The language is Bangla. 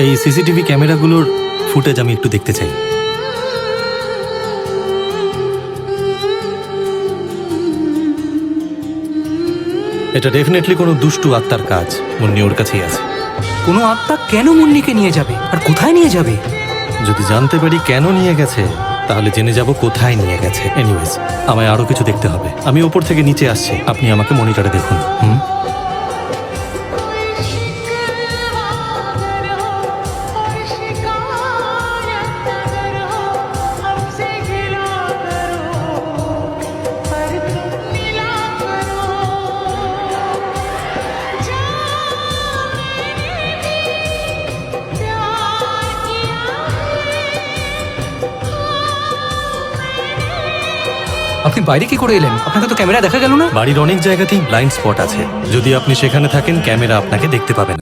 এই সিসিটিভি ক্যামেরাগুলোর ফুটেজ আমি একটু দেখতে চাই। এটা ডেফিনেটলি কোনো দুষ্টু আত্মার কাজ মুন্নি ওর কাছেই আছে। কোনো আত্মা কেন মুন্নিকে নিয়ে যাবে? আর কোথায় নিয়ে যাবে? যদি জানতে পারি কেন নিয়ে গেছে তাহলে জেনে যাব কোথায় নিয়ে গেছে। এনিওয়েজ আমায় আরও কিছু দেখতে হবে। আমি ওপর থেকে নিচে আসছি। আপনি আমাকে মনিটরে দেখুন। হুম? আপনি বাইরে কি করে এলেন? আপনাকে তো ক্যামেরা দেখা গেল না? বাড়ির অনেক জায়গাতেই ব্লাইন্ড স্পট আছে। যদি আপনি সেখানে থাকেন, ক্যামেরা আপনাকে দেখতে পাবেন